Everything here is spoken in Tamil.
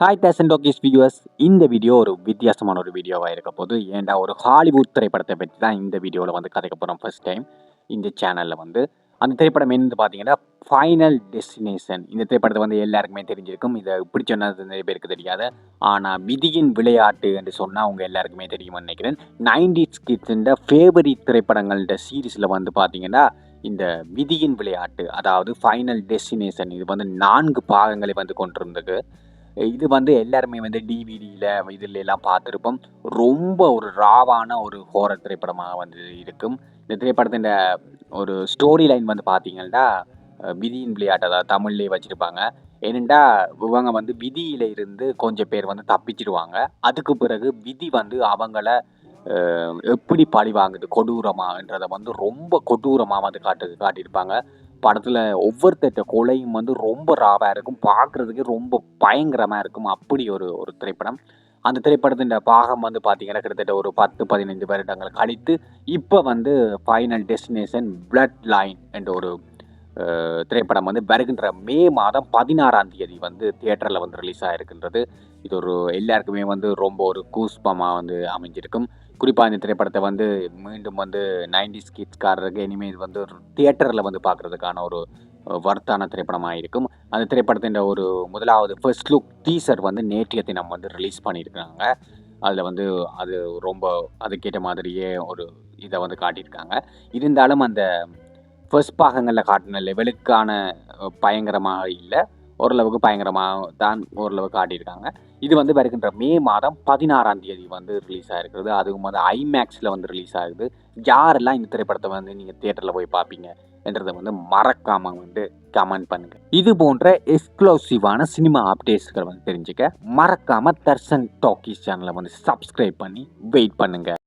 ஹாய் டேசன் டாக்கிஸ் வியூவர்ஸ் இந்த வீடியோ ஒரு வித்தியாசமான ஒரு வீடியோவாக இருக்க போது ஏன்டா ஒரு ஹாலிவுட் திரைப்படத்தை பற்றி தான் இந்த வீடியோவில் வந்து கதைக்க போகிறோம் ஃபர்ஸ்ட் டைம் இந்த சேனலில் வந்து. அந்த திரைப்படம் என்னன்னு பார்த்தீங்கன்னா ஃபைனல் டெஸ்டினேஷன் இந்த திரைப்படத்தை வந்து எல்லாருக்குமே தெரிஞ்சிருக்கும். இதை இப்படி சொன்னது நிறைய பேருக்கு தெரியாது. ஆனால் விதியின் விளையாட்டு என்று சொன்னால் அவங்க எல்லாருக்குமே தெரியும்னு நினைக்கிறேன். நைன்டிஸ் கிட்ஸுன்ற ஃபேவரிட் திரைப்படங்கள்ன்ற சீரீஸில் வந்து பார்த்தீங்கன்னா இந்த விதியின் விளையாட்டு அதாவது ஃபைனல் டெஸ்டினேஷன் இது வந்து நான்கு பாகங்களை வந்து கொண்டிருந்தது. இது வந்து எல்லாருமே வந்து டிவிடியில் இதில் எல்லாம் பார்த்துருப்போம். ரொம்ப ஒரு ராவான ஒரு ஹோரர் திரைப்படமாக வந்து இருக்கும். இந்த திரைப்படத்தின் ஒரு ஸ்டோரி லைன் வந்து பார்த்தீங்கன்னா விதியின் விளையாட்டு அதாவது தமிழ்லேயே வச்சுருப்பாங்க. ஏனெண்டா இவங்க வந்து விதியில இருந்து கொஞ்சம் பேர் வந்து தப்பிச்சிடுவாங்க அதுக்கு பிறகு விதி வந்து அவங்கள எப்படி பழி வாங்குது கொடூரமான்றதை வந்து ரொம்ப கொடூரமாக வந்து காட்டு காட்டியிருப்பாங்க. படத்தில் ஒவ்வொருத்தட்ட கொலையும் வந்து ரொம்ப ராவாக இருக்கும். பார்க்குறதுக்கு ரொம்ப பயங்கரமாக இருக்கும். அப்படி ஒரு ஒரு திரைப்படம். அந்த திரைப்படத்தின் பாகம் வந்து பார்த்தீங்கன்னா கிட்டத்தட்ட ஒரு பத்து பதினைந்து வருடங்கள் கழித்து இப்போ வந்து ஃபைனல் டெஸ்டினேஷன் பிளட் லைன் என்ற ஒரு திரைப்படம் வந்து வருகின்ற மே மாதம் பதினாறாம் தேதி வந்து தியேட்டரில் வந்து ரிலீஸ் ஆகிருக்கின்றது இது ஒரு எல்லாருக்குமே வந்து ரொம்ப ஒரு கூஸ்பமாக வந்து அமைஞ்சிருக்கும். குறிப்பாக இந்த திரைப்படத்தை வந்து மீண்டும் வந்து நைன்டிஸ் கிட்ஸ்காரருக்கு இனிமேல் இது வந்து தியேட்டரில் வந்து பார்க்குறதுக்கான ஒரு வர்த்தான திரைப்படமாக இருக்கும் அந்த திரைப்படத்தின் ஒரு முதலாவது ஃபர்ஸ்ட் லுக் டீசர் வந்து நேற்றைய தினம் வந்து ரிலீஸ் பண்ணியிருக்காங்க. அதில் வந்து அது ரொம்ப அதுக்கேற்ற மாதிரியே ஒரு இதை வந்து காட்டியிருக்காங்க. இருந்தாலும் அந்த ஃபர்ஸ்ட் பாகங்களில் காட்டின லெவலுக்கான பயங்கரமாக இல்லை. ஓரளவுக்கு பயங்கரமாக தான் ஓரளவுக்கு காட்டியிருக்காங்க. இது வந்து வருகின்ற மே மாதம் பதினாறாம் தேதி வந்து ரிலீஸ் ஆகிருக்கிறது அதுவும் வந்து ஐமேக்ஸில் வந்து ரிலீஸ் ஆகுது. யாரெல்லாம் இந்த திரைப்படத்தை வந்து நீங்கள் தியேட்டரில் போய் பார்ப்பீங்க என்றதை வந்து மறக்காமல் வந்து கமெண்ட் பண்ணுங்கள் இது போன்ற எக்ஸ்க்ளூசிவான சினிமா அப்டேட்ஸ்களை வந்து தெரிஞ்சுக்க மறக்காமல் தர்சன் டாக்கீஸ் சேனலை வந்து சப்ஸ்கிரைப் பண்ணி வெயிட் பண்ணுங்கள்